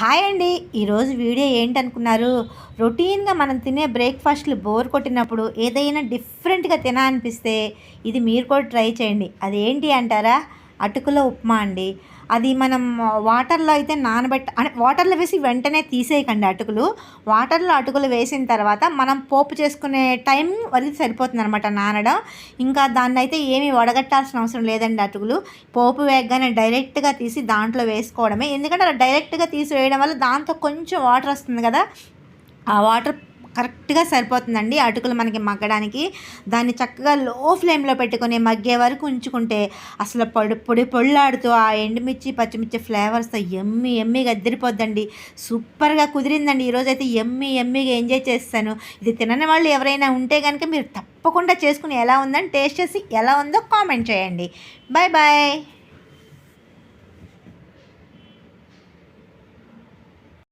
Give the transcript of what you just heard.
Hi అండి. ఈరోజు video ఏంటనుకున్నారు? రొటీన్గా మనం తినే బ్రేక్ఫాస్ట్లు బోర్ కొట్టినప్పుడు ఏదైనా డిఫరెంట్గా తినాలనిపిస్తే ఇది మీరు కూడా ట్రై చేయండి. అదేంటి అంటారా? అటుకుల ఉప్మా అండి. అది మనం వాటర్లో అయితే నానబెట్ట అంటే వాటర్లో వేసి వెంటనే తీసేయకండి అటుకులు. వాటర్లో అటుకులు వేసిన తర్వాత మనం పోపు చేసుకునే టైం వరకు సరిపోతుంది అనమాట నానడం. ఇంకా దాన్ని అయితే ఏమి వడగట్టాల్సిన అవసరం లేదండి అటుకులు. పోపు వేగగానే డైరెక్ట్గా తీసి దాంట్లో వేసుకోవడమే. ఎందుకంటే అలా డైరెక్ట్గా తీసి వేయడం వల్ల దాంతో కొంచెం వాటర్ వస్తుంది కదా. ఆ వాటర్ కరెక్ట్గా సరిపోతుందండి. అటుకులు మనకి మగ్గడానికి. దాన్ని చక్కగా లో ఫ్లేమ్లో పెట్టుకొని మగ్గే వరకు ఉంచుకుంటే అసలు పొడి పొడి పొళ్ళాడుతూ ఆ ఎండుమిర్చి పచ్చిమిర్చి ఫ్లేవర్స్తో ఎమ్మి ఎమ్మిగా అద్దరిపోద్దండి. సూపర్గా కుదిరిందండి. ఈరోజైతే ఎమ్మి ఎమ్మిగా ఎంజాయ్ చేస్తాను. ఇది తినని వాళ్ళు ఎవరైనా ఉంటే కనుక మీరు తప్పకుండా చేసుకుని ఎలా ఉందని టేస్ట్ చేసి ఎలా ఉందో కామెంట్ చేయండి. Bye bye